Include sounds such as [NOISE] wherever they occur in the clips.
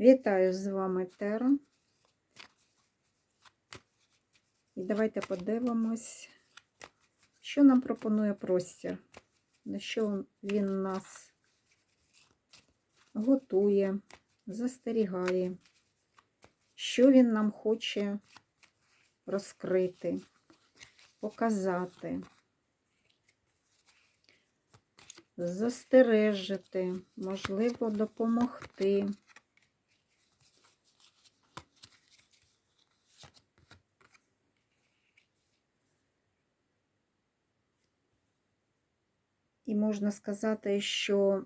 Вітаю з вами Тера. І давайте подивимось, що нам пропонує простір, на що він нас готує, застерігає, що він нам хоче розкрити, показати, застережити, можливо, допомогти. І можна сказати, що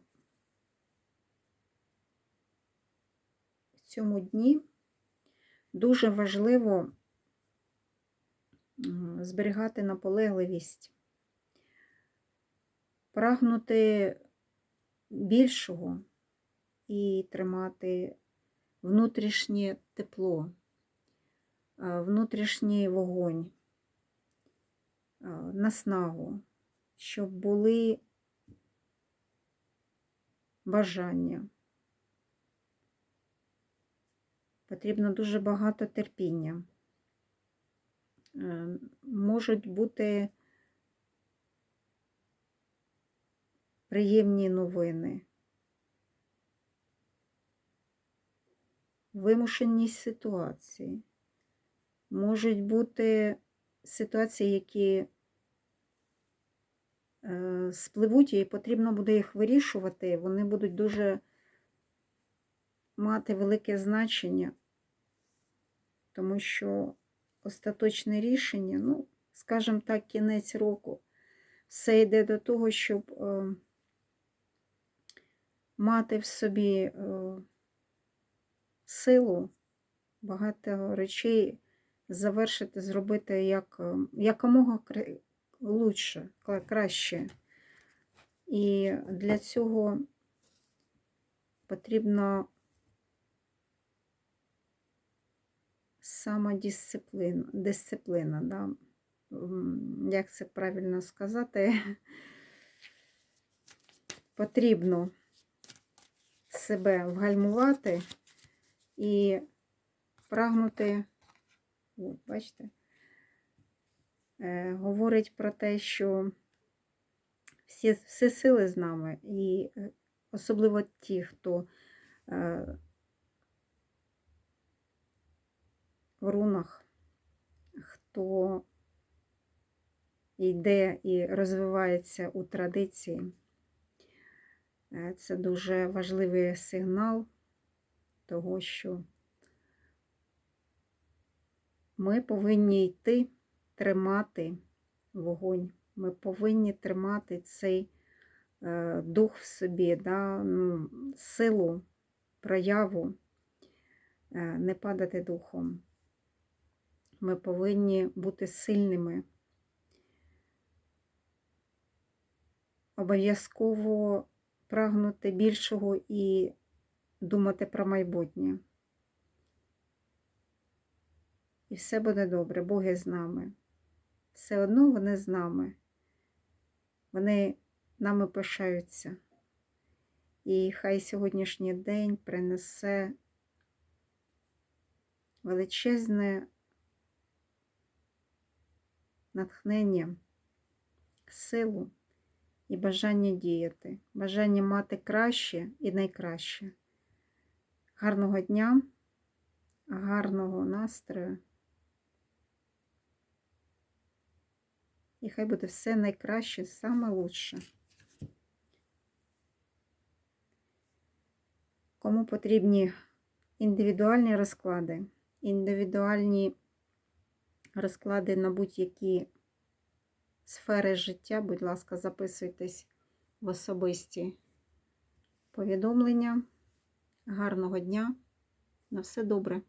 в цьому дні дуже важливо зберігати наполегливість, прагнути більшого і тримати внутрішнє тепло, внутрішній вогонь, наснагу, щоб були бажання. Потрібно дуже багато терпіння. Е, Можуть бути приємні новини, вимушені ситуації. Можуть бути ситуації, які спливуть, і потрібно буде їх вирішувати. Вони будуть дуже мати велике значення, тому що остаточне рішення, ну, скажімо так, кінець року, все йде до того, щоб е, мати в собі е, силу, багато речей завершити, зробити як, е, якомога лучше, краще. І для цього потрібно самодисципліна, дисципліна, да? Як це правильно сказати, [LAUGHS] потрібно себе вгальмувати і прагнути, от, бачите, говорить про те, що всі, всі сили з нами, і е, особливо ті, хто е, в рунах, хто йде і розвивається у традиції. Е, Це дуже важливий сигнал того, що ми повинні йти тримати вогонь. Ми повинні тримати цей е, дух в собі, да, ну, силу, прояву, е, не падати духом. Ми повинні бути сильними. Обов'язково прагнути більшого і думати про майбутнє. І все буде добре, Боги з нами. Все одно вони з нами. Вони нами пишаються. І хай сьогоднішній день принесе величезне натхнення, силу і бажання діяти, бажання мати краще і найкраще. Гарного дня, гарного настрою. І хай буде все найкраще, саме лучше. Кому потрібні індивідуальні розклади, індивідуальні розклади на будь-які сфери життя, будь ласка, записуйтесь в особисті повідомлення. Гарного дня. На все добре.